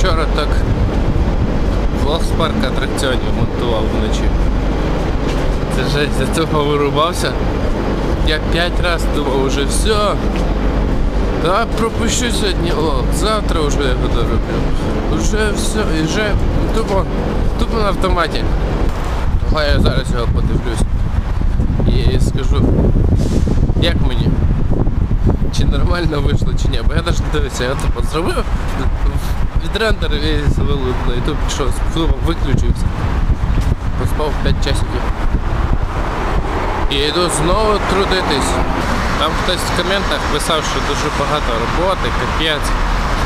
вчора так з атракціонів монтував вночі. Це жесть, за цього вирубався. Я п'ять разів думав, уже все. Да, пропущу сьогодні влог, завтра вже його дороблю. Уже все, вже тупо, тупо на автоматі. Ага, я зараз його подивлюсь. І скажу, як мені? Чи нормально вийшло, чи ні. Бо я навіть дивився, я тупо зробив, відрендерив і на YouTube, пішов, тупо виключився. Поспав 5 часиків. І йду знову трудитись. Там хтось в коментах писав, що дуже багато роботи, капець,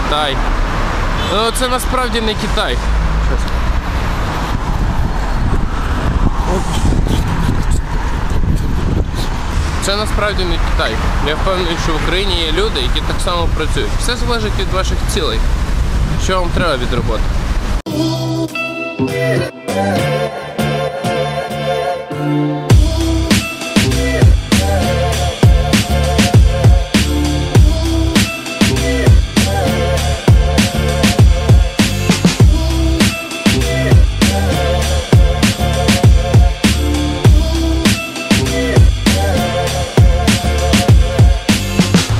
Китай. Ну це насправді не Китай. Це насправді не Китай. Я впевнений, що в Україні є люди, які так само працюють. Все залежить від ваших цілей. Що вам треба від роботи?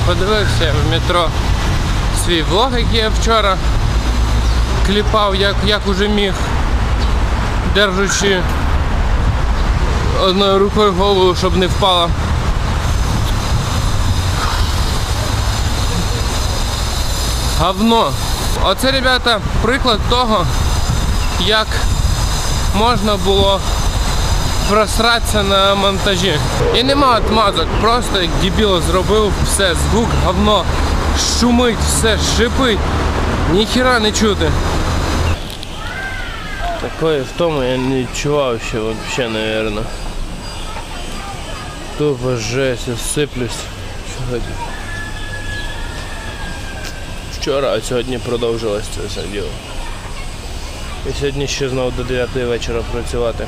Подивився в метро свій влог, який я вчора кліпав, як, як уже міг, держучи одною рукою голову, щоб не впала. Говно. Оце, ребята, приклад того, як можна було просратися на монтажі. І нема отмазок, просто як дебіл зробив все, звук, говно, шумить, все, шипить, ніхіра не чути. Такої втоми я не відчував ще взагалі, наверное. Тупо жесть, сиплюсь сьогодні. Вчора, а сьогодні продовжилось це все діло. І сьогодні ще знову до 9 вечора працювати.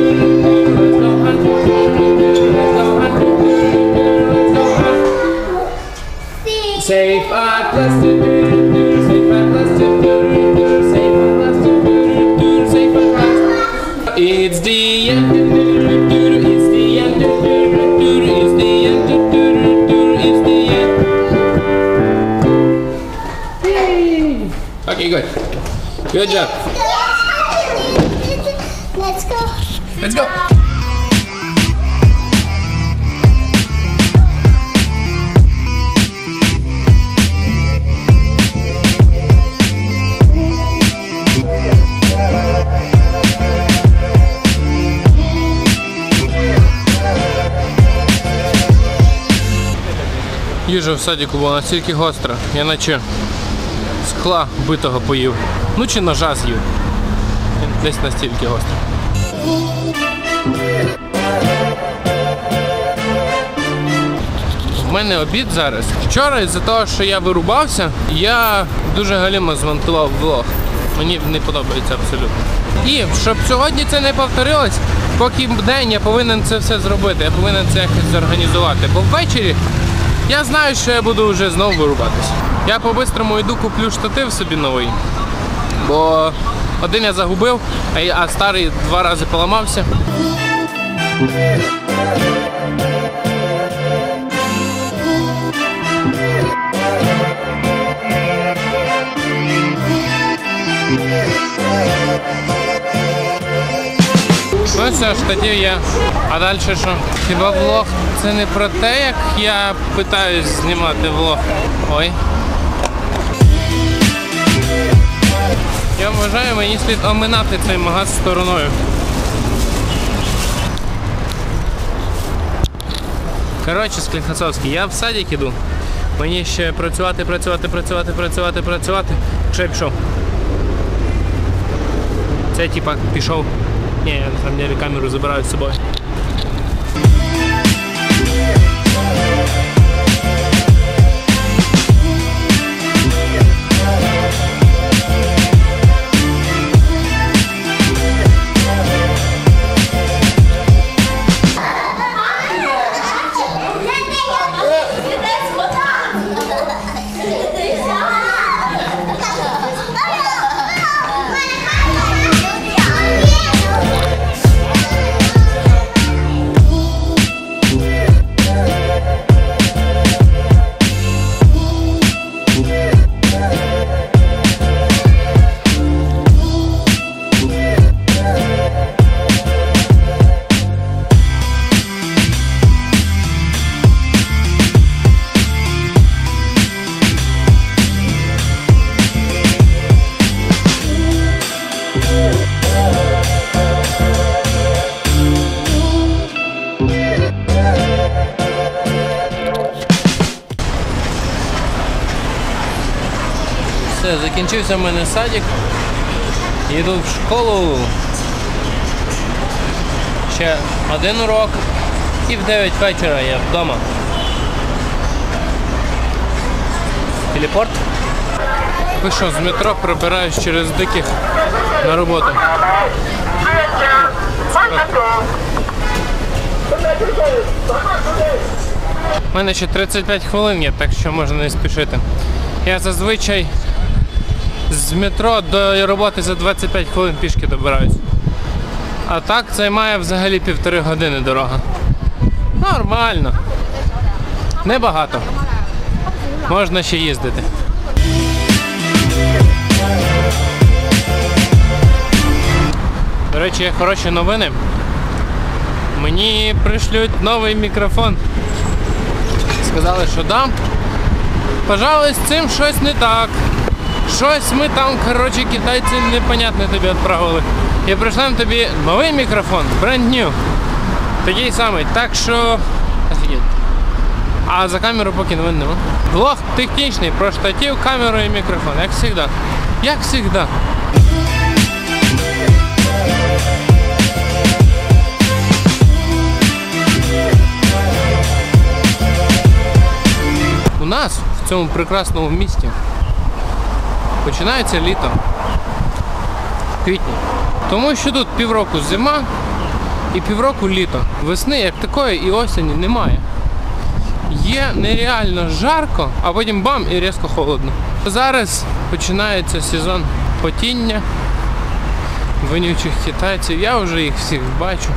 It's the end, it's the end, it's the end, it's the end. Yay! Okay, good. Good job. Let's go. Let's go. Їжа в садіку була настільки гостра, я наче скла битого поїв. Ну чи ножа з'їв. Він Десь настільки гострий. В мене обід зараз. Вчора із-за того, що я вирубався, я дуже галімо змонтував влог. Мені не подобається абсолютно. І щоб сьогодні це не повторилось, поки день я повинен це все зробити, я повинен це якось зорганізувати. Бо ввечері я знаю, що я буду вже знову вирубатись. Я по-бистрому йду, куплю штатив собі новий. Бо один я загубив, а старий два рази поламався. Ж тоді я. А далі що? Хіба влог це не про те, як я питаюсь знімати влог. Ой. Я вважаю, мені слід оминати цей магаз стороною. Коротше, Скліхацовський, я в садик іду. Мені ще працювати, працювати, працювати, працювати, працювати. Що я пішов? Це типа пішов. Ні, я на самом деле камеру забираю с собою. Закінчився в мене садик. Їду в школу. Ще один урок. І в 9 вечора я вдома. Телепорт. Вийшов з метро, пробираюсь через диких на роботу. У мене ще 35 хвилин є, так що можна не спішити. Я зазвичай з метро до роботи за 25 хвилин пішки добираюсь. А так займає взагалі півтори години дорога. Нормально. Небагато. Можна ще їздити. До речі, є хороші новини. Мені пришлють новий мікрофон. Сказали, що да. Пожалуй, з цим щось не так. Щось ми там, коротше, китайці непонятне тобі відправили. І пришлемо тобі новий мікрофон, бренд new. Такий самий. Так що. А за камеру поки новин нема. Влог технічний про штатив, камеру і мікрофон, як завжди. Як завжди. У нас в цьому прекрасному місті починається літо. В квітні. Тому що тут півроку зима і півроку літо. Весни як такої і осені немає. Є нереально жарко, а потім бам і різко холодно. Зараз починається сезон потіння вонючих китайців. Я вже їх всіх бачу.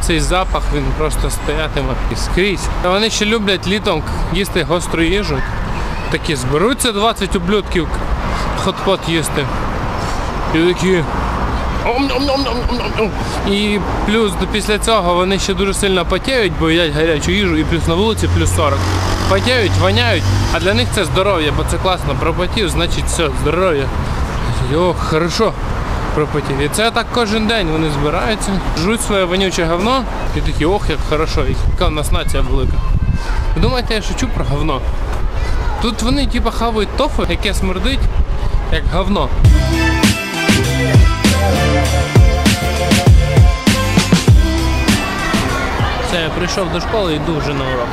Цей запах він просто стоятиме і скрізь. Вони ще люблять літом їсти гостру їжу. Такі зберуться 20 ублюдків хот-пот їсти. І такі. І плюс після цього вони ще дуже сильно потіють, бо їдять гарячу їжу, і плюс на вулиці плюс 40. Потіють, воняють, а для них це здоров'я, бо це класно. Пропотів, значить все, здоров'я. Йо, хорошо. Пропотів. І це так кожен день вони збираються, жуть своє вонюче говно і такі, ох, як хорошо, яка в нас нація велика. Ви думаєте, я шучу про говно? Тут вони типа хавають тофу, яке смердить, як говно. Все, я прийшов до школи і йду вже на урок.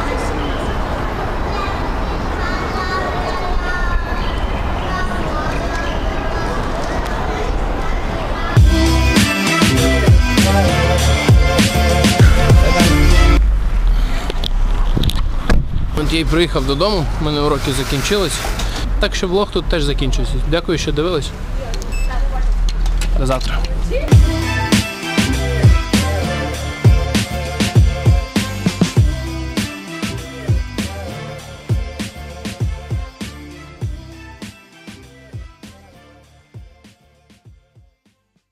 От я й приїхав додому, у мене уроки закінчились. Так що влог тут теж закінчується. Дякую, що дивились. До завтра.